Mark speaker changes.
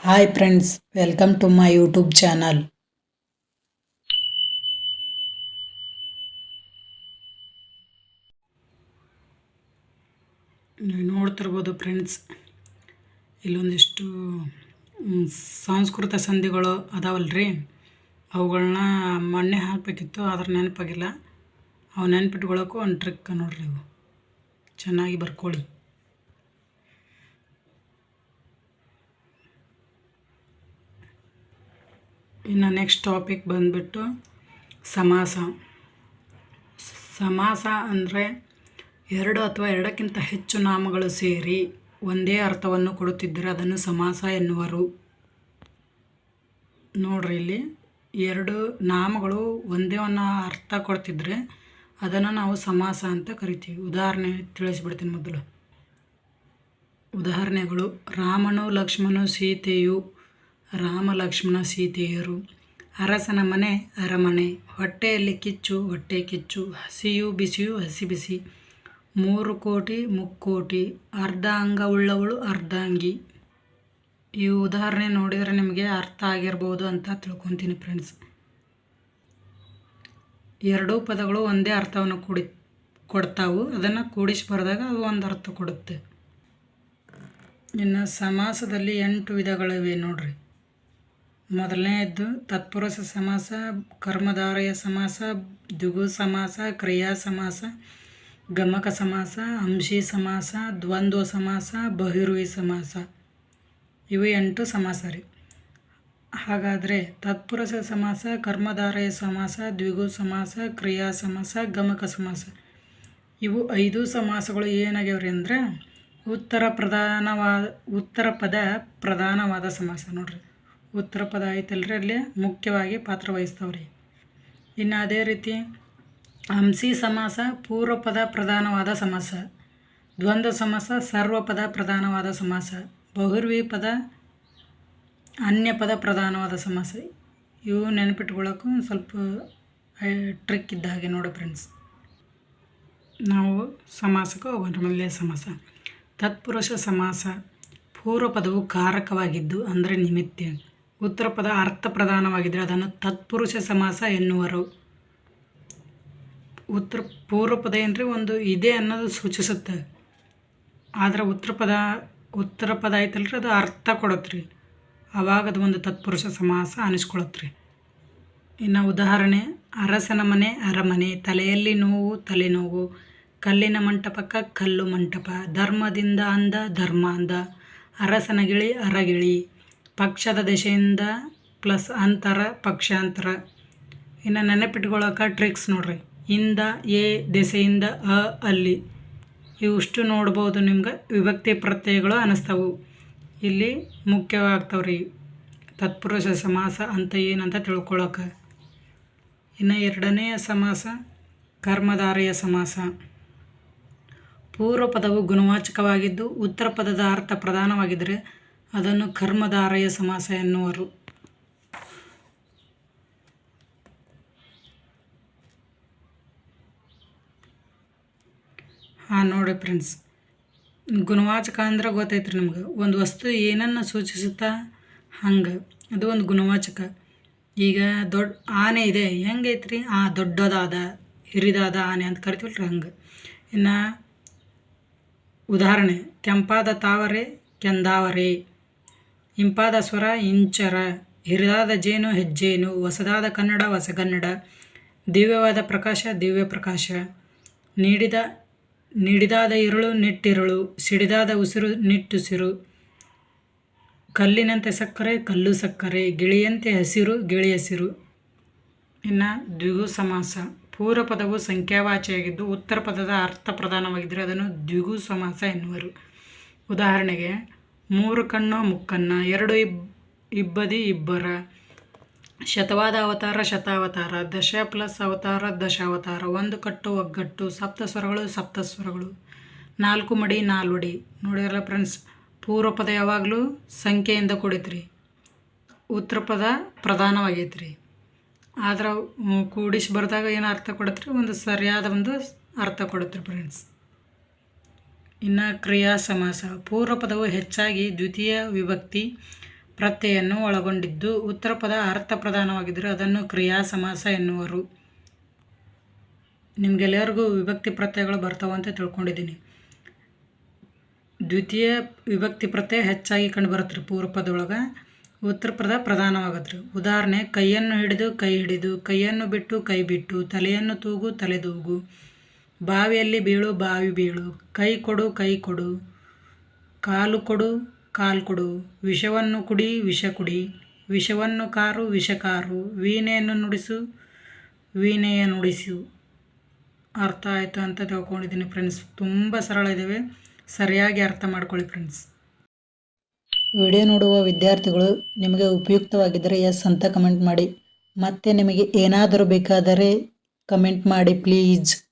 Speaker 1: Hi friends welcome to my YouTube channel ನೀವು ನೋಡ್ತಿರ್ಬೋದು friends ಇಲ್ಲೊಂದಿಷ್ಟು Sanskrit ಸಂಧಿಗಳು ಅದಾವಲ್ರಿ. ಅವುಗಳನ್ನ ಮೊನ್ನೆ ಹಾಕಬೇಕಿತ್ತು, ಆದ್ರೆ ನೆನಪಾಗಿಲ್ಲ. ಅವು ನೆನ್ಪಿಟ್ಕೊಳ್ಳೋಕ್ಕೂ ಒಂದು ಟ್ರಿಕ್ ನೋಡ್ರಿ ಇವು. ಚೆನ್ನಾಗಿ ಬರ್ಕೊಳ್ಳಿ. ಇನ್ನು ನೆಕ್ಸ್ಟ್ ಟಾಪಿಕ್ ಬಂದ್ಬಿಟ್ಟು ಸಮಾಸ. ಸಮಾಸ ಅಂದರೆ ಎರಡು ಅಥವಾ ಎರಡಕ್ಕಿಂತ ಹೆಚ್ಚು ನಾಮಗಳು ಸೇರಿ ಒಂದೇ ಅರ್ಥವನ್ನು ಕೊಡುತ್ತಿದ್ದರೆ ಅದನ್ನು ಸಮಾಸ ಎನ್ನುವರು. ನೋಡ್ರಿ ಇಲ್ಲಿ ಎರಡು ನಾಮಗಳು ಒಂದೇ ಒಂದು ಅರ್ಥ ಕೊಡ್ತಿದ್ರೆ ಅದನ್ನು ನಾವು ಸಮಾಸ ಅಂತ ಕರಿತೀವಿ. ಉದಾಹರಣೆ ತಿಳಿಸ್ಬಿಡ್ತೀನಿ ಮೊದಲು. ಉದಾಹರಣೆಗಳು ರಾಮನು ಲಕ್ಷ್ಮಣು ಸೀತೆಯು ರಾಮ ಲಕ್ಷ್ಮಣ ಸೀತೆಯರು. ಅರಸನ ಮನೆ, ಅರಮನೆ. ಹೊಟ್ಟೆಯಲ್ಲಿ ಕಿಚ್ಚು, ಹೊಟ್ಟೆ ಕಿಚ್ಚು. ಹಸಿಯು ಬಿಸಿಯು ಹಸಿ ಬಿಸಿ. ಮೂರು ಕೋಟಿ, ಮುಕ್ಕೋಟಿ. ಅರ್ಧ ಅಂಗವುಳ್ಳವಳು ಅರ್ಧಾಂಗಿ. ಈ ಉದಾಹರಣೆ ನೋಡಿದರೆ ನಿಮಗೆ ಅರ್ಥ ಆಗಿರ್ಬೋದು ಅಂತ ತಿಳ್ಕೊತೀನಿ ಫ್ರೆಂಡ್ಸ್ ಎರಡೂ ಪದಗಳು ಒಂದೇ ಅರ್ಥವನ್ನು ಕೂಡಿ ಕೊಡ್ತಾವು. ಅದನ್ನು ಕೂಡಿಸಿ ಬರೆದಾಗ ಅದು ಒಂದು ಅರ್ಥ ಕೊಡುತ್ತೆ. ಇನ್ನು ಸಮಾಸದಲ್ಲಿ ಎಂಟು ವಿಧಗಳಿವೆ ನೋಡ್ರಿ. ಮೊದಲನೆಯದ್ದು ತತ್ಪುರುಷ ಸಮಾಸ, ಕರ್ಮಧಾರಯ ಸಮಾಸ ದ್ವಿಗು ಸಮಾಸ, ಕ್ರಿಯಾ ಸಮಾಸ, ಗಮಕ ಸಮಾಸ, ಅಂಶಿ ಸಮಾಸ, ದ್ವಂದ್ವ ಸಮಾಸ, ಬಹಿರ್ವಿ ಸಮಾಸ. ಇವು ಎಂಟು ಸಮಾಸ ರೀ. ಹಾಗಾದರೆ ತತ್ಪುರುಷ ಸಮಾಸ, ಕರ್ಮಧಾರಯ ಸಮಾಸ ದ್ವಿಗು ಸಮಾಸ, ಕ್ರಿಯಾ ಸಮಾಸ, ಗಮಕ ಸಮಾಸ. ಇವು ಐದು ಸಮಾಸಗಳು ಏನಾಗ್ಯಾವ್ರಿ ಅಂದ್ರೆ ಉತ್ತರ ಪ್ರಧಾನವಾದ ಉತ್ತರ ಪದ ಪ್ರಧಾನವಾದ ಸಮಾಸ ನೋಡ್ರಿ. ಉತ್ತರ ಪದ ಐತಲ್ರಿ ಅಲ್ಲಿ? ಮುಖ್ಯವಾಗಿ ಪಾತ್ರ ವಹಿಸ್ತಾವ್ರಿ. ಇನ್ನು ಅದೇ ರೀತಿ, ಹಂಸಿ ಸಮಾಸ ಪೂರ್ವ ಪದ ಪ್ರಧಾನವಾದ ಸಮಾಸ. ದ್ವಂದ್ವ ಸಮಾಸ ಸರ್ವ ಪದ ಪ್ರಧಾನವಾದ ಸಮಾಸ. ಬಹುರ್ವಿ ಪದ ಅನ್ಯ ಪದ ಪ್ರಧಾನವಾದ ಸಮಾಸ. ಇವು ನೆನಪಿಟ್ಕೊಳ್ಳೋಕ್ಕೂ ಸ್ವಲ್ಪ ಟ್ರಿಕ್ ಇದ್ದ ಹಾಗೆ ನೋಡಿ ಫ್ರೆಂಡ್ಸ್ ನಾವು ಸಮಾಸಕ್ಕೆ ಹೋಗೋಣ ಮೊದಲೇ ಸಮಾಸ. ತತ್ಪುರುಷ ಸಮಾಸ ಪೂರ್ವ ಪದವು ಕಾರಕವಾಗಿದ್ದು ಅಂದರೆ ನಿಮಿತ್ತ. ಉತ್ತರ ಪದ ಅರ್ಥ ಪ್ರಧಾನವಾಗಿದ್ದರೆ ಅದನ್ನು ತತ್ಪುರುಷ ಸಮಾಸ ಎನ್ನುವರು. ಉತ್ತರ ಪೂರ್ವ ಪದ ಏನ್ರಿ? ಒಂದು ಇದೆ ಅನ್ನೋದು ಸೂಚಿಸುತ್ತೆ. ಆದರೆ ಉತ್ತರ ಪದ ಉತ್ತರ ಪದ ಐತಲ್ರಿ ಅದು ಅರ್ಥ ಕೊಡತ್ರಿ. ಆವಾಗ ಅದು ಒಂದು ತತ್ಪುರುಷ ಸಮಾಸ ಅನಿಸ್ಕೊಳತ್ರಿ. ಇನ್ನು ಉದಾಹರಣೆ, ಅರಸನ ಮನೆ, ಅರಮನೆ, ತಲೆಯಲ್ಲಿ ನೋವು, ತಲೆನೋವು, ಕಲ್ಲಿನ ಮಂಟಪಕ್ಕ ಕಲ್ಲು ಮಂಟಪ, ಧರ್ಮದಿಂದ ಅಂದ ಧರ್ಮ ಅಂದ ಅರಸನಗಿಳಿ ಅರಗಿಳಿ ಪಕ್ಷದ ದೆಸೆಯಿಂದ ಪ್ಲಸ್ ಅಂತರ, ಪಕ್ಷಾಂತರ. ಇನ್ನು ನೆನಪಿಟ್ಕೊಳ್ಳೋಕೆ ಟ್ರಿಕ್ಸ್ ನೋಡ್ರಿ. ಇಂದ, ಎ, ದೆಸೆಯಿಂದ, ಅ, ಅಲ್ಲಿ. ಇವಿಷ್ಟು ನೋಡ್ಬೋದು ನಿಮ್ಗೆ ವಿಭಕ್ತಿ ಪ್ರತ್ಯಯಗಳು ಅನ್ನಿಸ್ತವು ಇಲ್ಲಿ ಮುಖ್ಯವಾಗ್ತಾವ್ರಿ. ತತ್ಪುರುಷ ಸಮಾಸ ಅಂತ ಏನಂತ ತಿಳ್ಕೊಳಕ್ಕೆ ಇನ್ನು ಎರಡನೆಯ ಸಮಾಸ ಕರ್ಮಧಾರೆಯ ಸಮಾಸ. ಪೂರ್ವ ಪದವು ಗುಣವಾಚಕವಾಗಿದ್ದು ಉತ್ತರ ಪದದ ಅರ್ಥ ಪ್ರಧಾನವಾಗಿದ್ದರೆ ಅದನ್ನು ಕರ್ಮಧಾರಯ ಸಮಾಸ ಎನ್ನುವರು. ಹಾಂ, ನೋಡಿ ಫ್ರೆಂಡ್ಸ್. ಗುಣವಾಚಕ ಅಂದ್ರೆ ಗೊತ್ತೈತ್ರಿ ನಮ್ಗೆ. ಒಂದು ವಸ್ತು ಏನನ್ನು ಸೂಚಿಸುತ್ತಾ? ಹಂಗೆ. ಅದು ಒಂದು ಗುಣವಾಚಕ. ಈಗ ದೊಡ್ಡ ಆನೆ ಇದೆ. ಹೆಂಗೈತ್ರಿ? ಆ, ದೊಡ್ಡದಾದ, ಹಿರಿದಾದ ಆನೆ ಅಂತ ಕರಿತೀವಲ್ರಿ ಹಂಗೆ. ಇನ್ನು ಉದಾಹರಣೆ. ಕೆಂಪಾದ ತಾವರೆ, ಕೆಂದಾವರೆ. ಇಂಪಾದ ಸ್ವರ ಇಂಚರ, ಹಿರಿದಾದ ಜೇನು ಹೆಜ್ಜೇನು, ಹೊಸದಾದ ಕನ್ನಡ ಹೊಸಗನ್ನಡ, ದಿವ್ಯವಾದ ಪ್ರಕಾಶ, ದಿವ್ಯ ಪ್ರಕಾಶ. ನೀಡಿದ, ನೀಡಿದಾದ ಇರುಳು ನಿಟ್ಟಿರುಳು, ಸಿಡಿದಾದ ಉಸಿರು ನಿಟ್ಟುಸಿರು. ಕಲ್ಲಿನಂತೆ ಸಕ್ಕರೆ, ಕಲ್ಲು ಸಕ್ಕರೆ, ಗಿಳಿಯಂತೆ ಹಸಿರು, ಗಿಳಿ ಹಸಿರು. ಇನ್ನು ದ್ವಿಗು ಸಮಾಸ. ಪೂರ್ವ ಪದವು ಸಂಖ್ಯಾವಾಚಿಯಾಗಿದ್ದು, ಉತ್ತರ ಪದದ ಅರ್ಥ ಪ್ರಧಾನವಾಗಿದ್ದರೆ ಅದನ್ನು ದ್ವಿಗು ಸಮಾಸ ಎನ್ನುವರು. ಉದಾಹರಣೆಗೆ ಮೂರು ಕಣ್ಣು, ಮುಕ್ಕನ್ನ, ಎರಡು ಇಬ್, ಇಬ್ಬದಿ ಇಬ್ಬರ. ಶತವಾದ ಅವತಾರ, ಶತಾವತಾರ, ದಶ ಪ್ಲಸ್ ಅವತಾರ, ದಶಾವತಾರ, ಒಂದು ಕಟ್ಟು, ಒಗ್ಗಟ್ಟು, ಸಪ್ತ ಸ್ವರಗಳು ಸಪ್ತ ಸ್ವರಗಳು. ನಾಲ್ಕು ಮಡಿ ನಾಲ್ವಡಿ ನೋಡಿರಲ್ಲ ಫ್ರೆಂಡ್ಸ್ ಪೂರ್ವ ಪದ ಯಾವಾಗಲೂ ಸಂಖ್ಯೆಯಿಂದ ಕೂಡಿತ್ರಿ. ಉತ್ತರ ಪದ ಪ್ರಧಾನವಾಗೈತ್ರಿ. ಆದ್ರೆ ಕೂಡಿಸಿ ಬರೆದಾಗ ಏನು ಅರ್ಥ ಕೊಡತ್ರಿ? ಒಂದು ಸರಿಯಾದ ಒಂದು ಅರ್ಥ ಕೊಡುತ್ತೆ ಫ್ರೆಂಡ್ಸ್ ಇನ್ನು ಕ್ರಿಯಾ ಸಮಾಸ. ಪೂರ್ವ ಪದವು ಹೆಚ್ಚಾಗಿ ದ್ವಿತೀಯ ವಿಭಕ್ತಿ ಪ್ರತ್ಯಯನ್ನು ಒಳಗೊಂಡಿದ್ದು, ಉತ್ತರ ಪದ ಅರ್ಥ ಪ್ರಧಾನವಾಗಿದ್ದರೆ ಅದನ್ನು ಕ್ರಿಯಾ ಸಮಾಸ ಎನ್ನುವರು. ನಿಮಗೆಲ್ಲರಿಗೂ ವಿಭಕ್ತಿ ಪ್ರತ್ಯಯಗಳು ಬರ್ತಾವೆ ಅಂತ ತಿಳ್ಕೊಂಡಿದ್ದೀನಿ. ದ್ವಿತೀಯ ವಿಭಕ್ತಿ ಪ್ರತ್ಯಯ ಹೆಚ್ಚಾಗಿ ಕಂಡುಬರುತ್ತೆ ರೀ ಪೂರ್ವ ಪದೊಳಗೆ ಉತ್ತರ ಪದ ಪ್ರಧಾನವಾಗತ್ತೆ ಉದಾಹರಣೆ, ಕೈಯನ್ನು ಹಿಡಿದು ಕೈ ಹಿಡಿದು, ಕೈಯನ್ನು ಬಿಟ್ಟು ಕೈ ಬಿಟ್ಟು, ತಲೆಯನ್ನು ತೂಗು ತಲೆದೂಗು ಬಾವಿಯಲ್ಲಿ ಬೀಳು, ಬಾವಿ ಬೀಳು. ಕೈ ಕೊಡು ಕೈ ಕೊಡು. ಕಾಲು ಕೊಡು ಕಾಲು ಕೊಡು. ವಿಷವನ್ನು ಕುಡಿ, ವಿಷ ಕುಡಿ. ವಿಷವನ್ನು ಕಾರು, ವಿಷ ಕಾರು. ವೀಣೆಯನ್ನು ನುಡಿಸು, ವೀಣೆಯ ನುಡಿಸು. ಅರ್ಥ ಆಯಿತು ಅಂತ ತಿಳ್ಕೊಂಡಿದ್ದೀನಿ ಫ್ರೆಂಡ್ಸ್ ತುಂಬ ಸರಳ ಇದ್ದಾವೆ ಸರಿಯಾಗಿ ಅರ್ಥ ಮಾಡ್ಕೊಳ್ಳಿ ಫ್ರೆಂಡ್ಸ್ ವಿಡಿಯೋ ನೋಡುವ ವಿದ್ಯಾರ್ಥಿಗಳು ನಿಮಗೆ ಉಪಯುಕ್ತವಾಗಿದ್ದರೆ ಎಸ್ ಅಂತ ಕಮೆಂಟ್ ಮಾಡಿ. ಮತ್ತು ನಿಮಗೆ ಏನಾದರೂ ಬೇಕಾದರೆ ಕಮೆಂಟ್ ಮಾಡಿ ಪ್ಲೀಸ್